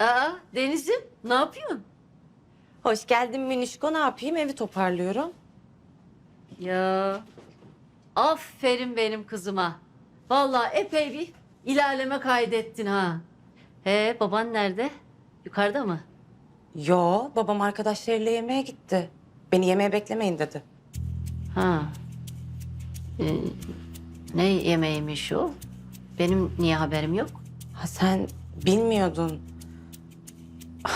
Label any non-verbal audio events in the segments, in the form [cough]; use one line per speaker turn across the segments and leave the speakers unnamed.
Aa Deniz'im ne yapıyorsun?
Hoş geldin Minişko. Ne yapayım? Evi toparlıyorum.
Ya aferin benim kızıma. Vallahi epey bir ilerleme kaydettin ha. He baban nerede? Yukarıda mı?
Yo, babam arkadaşlarıyla yemeğe gitti. Beni yemeğe beklemeyin dedi.
Ha. Ee, ne yemeğiymiş o? Benim niye haberim yok?
Ha sen bilmiyordun.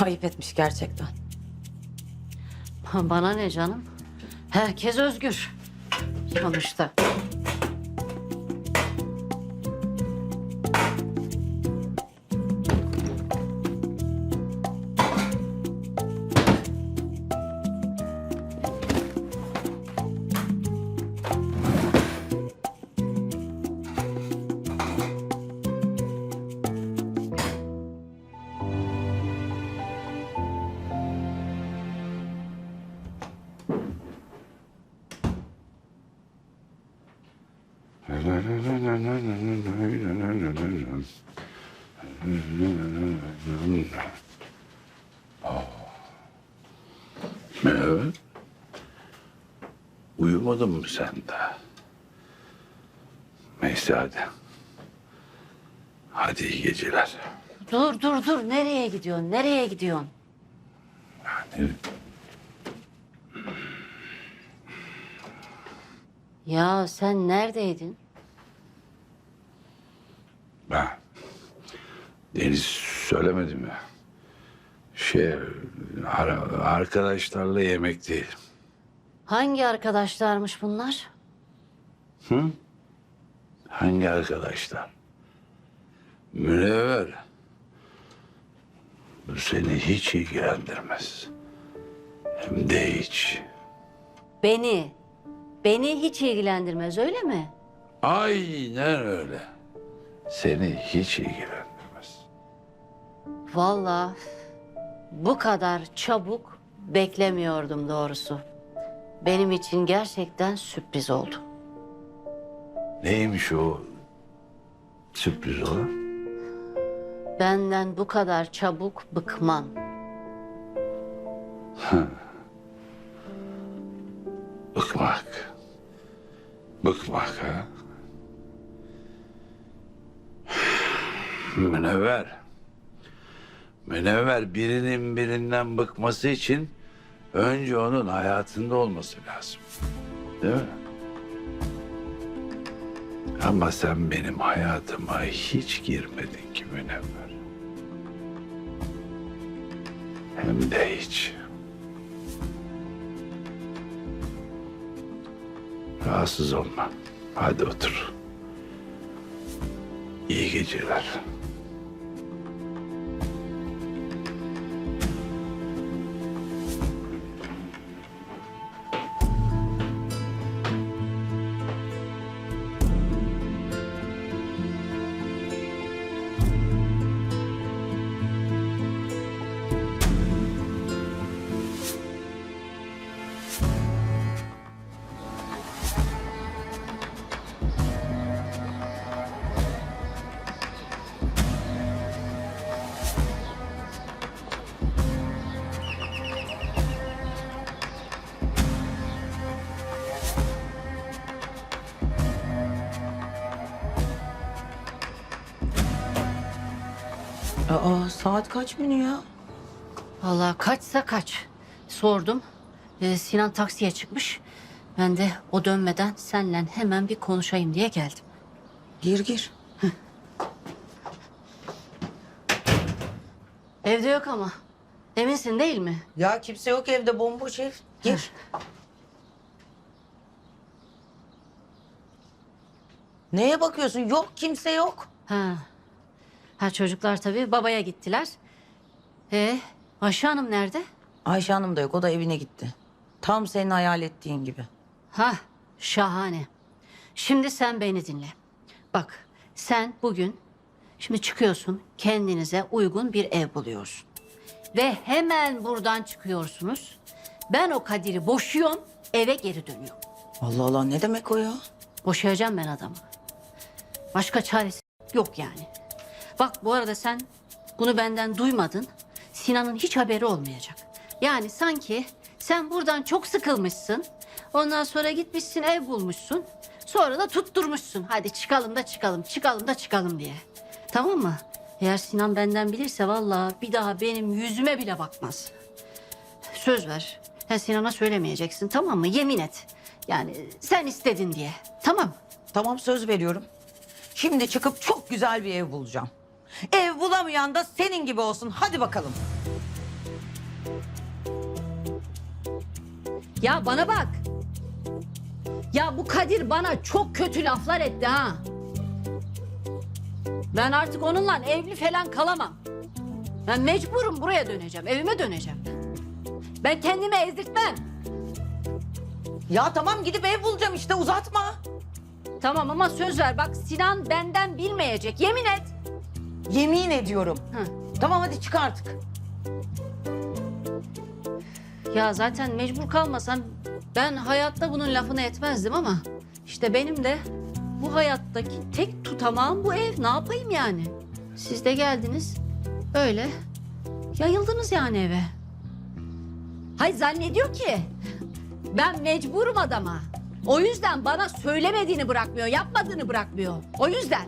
Ayıp etmiş gerçekten.
Bana ne canım? Herkes özgür. Sonuçta. [laughs]
Merhaba. Uyumadın mı sen daha? Neyse hadi. Hadi iyi geceler.
Dur dur dur. Nereye gidiyorsun? Nereye gidiyorsun?
Yani
Ya sen neredeydin?
Deniz söylemedim ya. Şey ara- arkadaşlarla yemek değil.
Hangi arkadaşlarmış bunlar?
Hangi arkadaşlar? Münevver. Bu seni hiç ilgilendirmez. Hem de hiç.
Beni. Beni hiç ilgilendirmez öyle mi?
Aynen öyle. Seni hiç ilgilendirmez.
Vallahi bu kadar çabuk beklemiyordum doğrusu. Benim için gerçekten sürpriz oldu.
Neymiş o sürpriz olan?
Benden bu kadar çabuk bıkman. [laughs]
Bıkmak. Bıkmak ha? [sighs] Münevver. Münevver birinin birinden bıkması için önce onun hayatında olması lazım. Değil mi? Ama sen benim hayatıma hiç girmedin ki Münevver. Hem de hiç. Rahatsız olma. Hadi otur. İyi geceler.
Aa, saat kaç Mini ya?
Vallahi kaçsa kaç. Sordum. Ee, Sinan taksiye çıkmış. Ben de o dönmeden senle hemen bir konuşayım diye geldim.
Gir gir.
Evde yok ama. Eminsin değil mi?
Ya kimse yok evde bomboş ev. Gir. Neye bakıyorsun? Yok kimse yok.
Ha. Ha çocuklar tabii babaya gittiler. Ee, Ayşe Hanım nerede?
Ayşe Hanım da yok. O da evine gitti. Tam senin hayal ettiğin gibi.
Ha, şahane. Şimdi sen beni dinle. Bak, sen bugün şimdi çıkıyorsun, kendinize uygun bir ev buluyorsun. Ve hemen buradan çıkıyorsunuz. Ben o Kadir'i boşuyorum, eve geri dönüyorum.
Allah Allah ne demek o ya?
Boşayacağım ben adamı. Başka çaresi yok yani. Bak bu arada sen bunu benden duymadın. Sinan'ın hiç haberi olmayacak. Yani sanki sen buradan çok sıkılmışsın. Ondan sonra gitmişsin ev bulmuşsun. Sonra da tutturmuşsun. Hadi çıkalım da çıkalım, çıkalım da çıkalım diye. Tamam mı? Eğer Sinan benden bilirse vallahi bir daha benim yüzüme bile bakmaz. Söz ver. Sen Sinan'a söylemeyeceksin tamam mı? Yemin et. Yani sen istedin diye. Tamam.
Tamam söz veriyorum. Şimdi çıkıp çok güzel bir ev bulacağım. Ev bulamayan da senin gibi olsun. Hadi bakalım.
Ya bana bak. Ya bu Kadir bana çok kötü laflar etti ha. Ben artık onunla evli falan kalamam. Ben mecburum buraya döneceğim. Evime döneceğim. Ben kendimi ezdirtmem.
Ya tamam gidip ev bulacağım işte uzatma.
Tamam ama söz ver. Bak Sinan benden bilmeyecek. Yemin et.
Yemin ediyorum.
Hı.
Tamam hadi çık artık.
Ya zaten mecbur kalmasam ben hayatta bunun lafını etmezdim ama işte benim de bu hayattaki tek tutamağım bu ev. Ne yapayım yani? Siz de geldiniz öyle yayıldınız yani eve. Hay zannediyor ki ben mecburum adama. O yüzden bana söylemediğini bırakmıyor, yapmadığını bırakmıyor. O yüzden.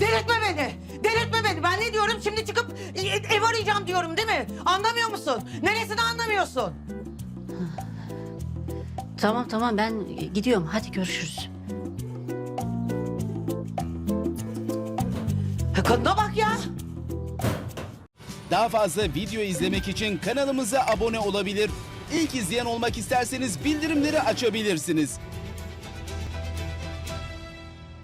Delirtme beni. Delirtme beni. Ben ne diyorum şimdi çıkıp e, ev arayacağım diyorum değil mi? Anlamıyor musun? Neresini anlamıyorsun?
Tamam tamam ben gidiyorum. Hadi görüşürüz.
Kadına bak ya.
Daha fazla video izlemek için kanalımıza abone olabilir. İlk izleyen olmak isterseniz bildirimleri açabilirsiniz.